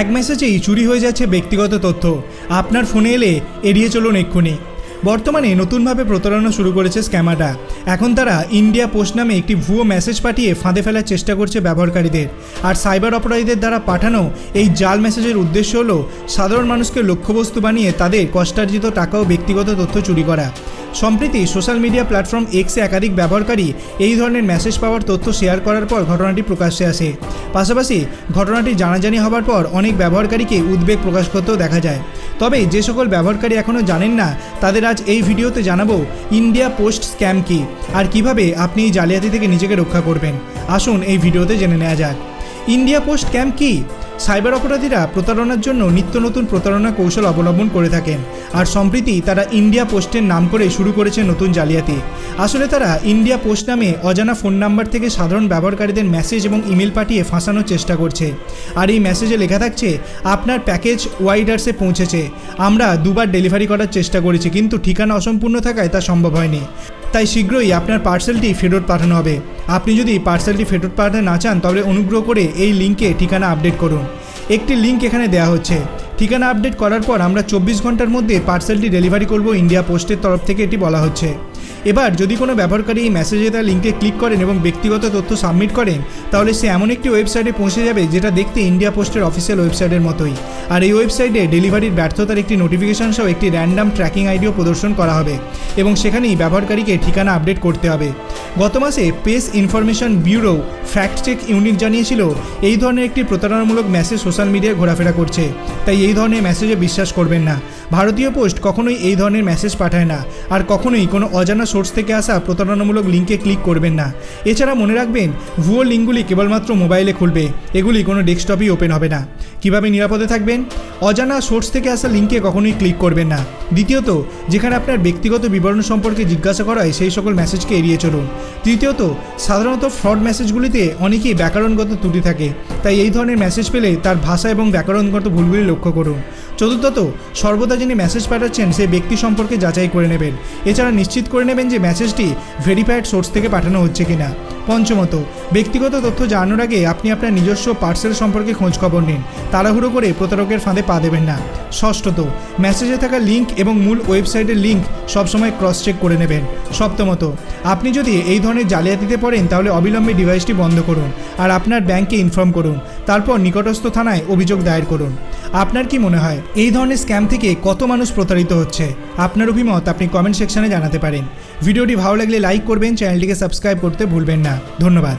এক মেসেজেই চুরি হয়ে যাচ্ছে ব্যক্তিগত তথ্য। আপনার ফোনে এলে এড়িয়ে চলুন এক্ষুনি। বর্তমানে নতুনভাবে প্রতারণা শুরু করেছে স্ক্যামাররা। এখন তারা ইন্ডিয়া পোস্ট নামে একটি ভুয়ো মেসেজ পাঠিয়ে ফাঁদে ফেলার চেষ্টা করছে ব্যবহারকারীদের। আর সাইবার অপরাধীদের দ্বারা পাঠানো এই জাল মেসেজের উদ্দেশ্য হলো, সাধারণ মানুষকে লক্ষ্যবস্তু বানিয়ে তাদের কষ্টার্জিত টাকা ও ব্যক্তিগত তথ্য চুরি করা। সম্প্রতি সোশ্যাল মিডিয়া প্ল্যাটফর্ম এক্সে একাধিক ব্যবহারকারী এই ধরনের মেসেজ পাওয়ার তথ্য শেয়ার করার পর ঘটনাটি প্রকাশ্যে আসে। পাশাপাশি ঘটনাটি জানাজানি হবার পর অনেক ব্যবহারকারীকে উদ্বেগ প্রকাশ করতেও দেখা যায়। তবে যে সকল ব্যবহারকারী এখনও জানেন না, তাদের আজ এই ভিডিওতে জানাব ইন্ডিয়া পোস্ট স্ক্যাম কী? আর কীভাবে আপনি এই জালিয়াতি থেকে নিজেকে রক্ষা করবেন? আসুন এই ভিডিওতে জেনে নেওয়া যাক। ইন্ডিয়া পোস্ট স্ক্যাম কী? সাইবার অপরাধীরা প্রতারণার জন্য নিত্য নতুন প্রতারণা কৌশল অবলম্বন করে থাকেন। আর সম্প্রতি তারা ইন্ডিয়া পোস্টের নাম করে শুরু করেছে নতুন জালিয়াতি। আসলে তারা ইন্ডিয়া পোস্ট নামে অজানা ফোন নাম্বার থেকে সাধারণ ব্যবহারকারীদের মেসেজ এবং ইমেল পাঠিয়ে ফাঁসানোর চেষ্টা করছে। আর এই মেসেজে লেখা থাকছে, আপনার প্যাকেজ ওয়াইডার্সে পৌঁছেছে। আমরা দুবার ডেলিভারি করার চেষ্টা করেছি, কিন্তু ঠিকানা অসম্পূর্ণ থাকায় তা সম্ভব হয়নি। তাই শীঘ্রই আপনার পার্সেলটি ফেরত পাঠানো হবে। আপনি যদি পার্সেলটি ফেরত পাঠাতে না চান, তবে অনুগ্রহ করে এই লিঙ্কে ঠিকানা আপডেট করুন। একটি লিঙ্ক এখানে দেওয়া হচ্ছে। ঠিকানা আপডেট করার পর আমরা চব্বিশ ঘণ্টার মধ্যে পার্সেলটি ডেলিভারি করব ইন্ডিয়া পোস্টের তরফ থেকে এটি বলা হচ্ছে। এবার, যদি কোনো ব্যবহারকারী এই মেসেজে তার লিঙ্কে ক্লিক করেন এবং ব্যক্তিগত তথ্য সাবমিট করেন, তাহলে সে এমন একটি ওয়েবসাইটে পৌঁছে যাবে যেটা দেখতে ইন্ডিয়া পোস্টের অফিসিয়াল ওয়েবসাইটের মতোই। আর এই ওয়েবসাইটে ডেলিভারির ব্যর্থতার একটি নোটিফিকেশন সহ একটি র্যান্ডাম ট্র্যাকিং আইডিও প্রদর্শন করা হবে এবং সেখানেই ব্যবহারকারীকে ঠিকানা আপডেট করতে হবে। গত মাসে press information bureau fact check unit জানিয়েছিল, এই ধরনের একটি প্রতারণামূলক মেসেজ সোশ্যাল মিডিয়ায় ঘোরাফেরা করছে। তাই এই ধরনের মেসেজে বিশ্বাস করবেন না। ভারতীয় পোস্ট কখনোই এই ধরনের মেসেজ পাঠায় না। আর কখনোই কোনো অজানা সোর্স থেকে আসা প্রতারণামূলক লিঙ্কে ক্লিক করবেন না। এছাড়া মনে রাখবেন, ভুয়ো লিঙ্কগুলি কেবলমাত্র মোবাইলে খুলবে। এগুলি কোনো ডেস্কটপই ওপেন হবে না। কীভাবে নিরাপদে থাকবেন? অজানা সোর্স থেকে আসা লিঙ্কে কখনোই ক্লিক করবেন না। দ্বিতীয়ত, যেখানে আপনার ব্যক্তিগত বিবরণ সম্পর্কে জিজ্ঞাসা করা হয়, সেই সকল মেসেজকে এড়িয়ে চলুন। তৃতীয়ত, সাধারণত ফ্রড মেসেজগুলিতে অনেকেই ব্যাকরণগত ত্রুটি থাকে, তাই এই ধরনের মেসেজ পেলে তার ভাষা এবং ব্যাকরণগত ভুলগুলি লক্ষ্য করুন। চতুর্থত, সর্বদা যিনি মেসেজ পাঠাচ্ছেন, সেই ব্যক্তি সম্পর্কে যাচাই করে নেবেন। এছাড়া নিশ্চিত করে নেবেন যে মেসেজটি ভেরিফাইড সোর্স থেকে পাঠানো হচ্ছে কিনা। পঞ্চমত, ব্যক্তিগত তথ্য জানানোর আগে আপনি আপনার নিজস্ব পার্সেল সম্পর্কে খোঁজখবর নিন। তাড়াহুড়ো করে প্রতারকের ফাঁদে পা দেবেন না। ষষ্ঠত মেসেজে থাকা লিঙ্ক এবং মূল ওয়েবসাইটের লিঙ্ক সবসময় ক্রস চেক করে নেবেন। সপ্তমত, আপনি যদি এই ধরনের জালিয়াতিতে পড়েন, তাহলে অবিলম্বে ডিভাইসটি বন্ধ করুন আর আপনার ব্যাংকে ইনফর্ম করুন। তারপর নিকটস্থ থানায় অভিযোগ দায়ের করুন। আপনার কি মনে হয়, এই ধরনের স্ক্যাম থেকে কত মানুষ প্রতারিত হচ্ছে? আপনার অভিমত আপনি কমেন্ট সেকশনে জানাতে পারেন। ভিডিওটি ভালো লাগলে লাইক করবেন চ্যানেলটিকে সাবস্ক্রাইব করতে ভুলবেন না। ধন্যবাদ।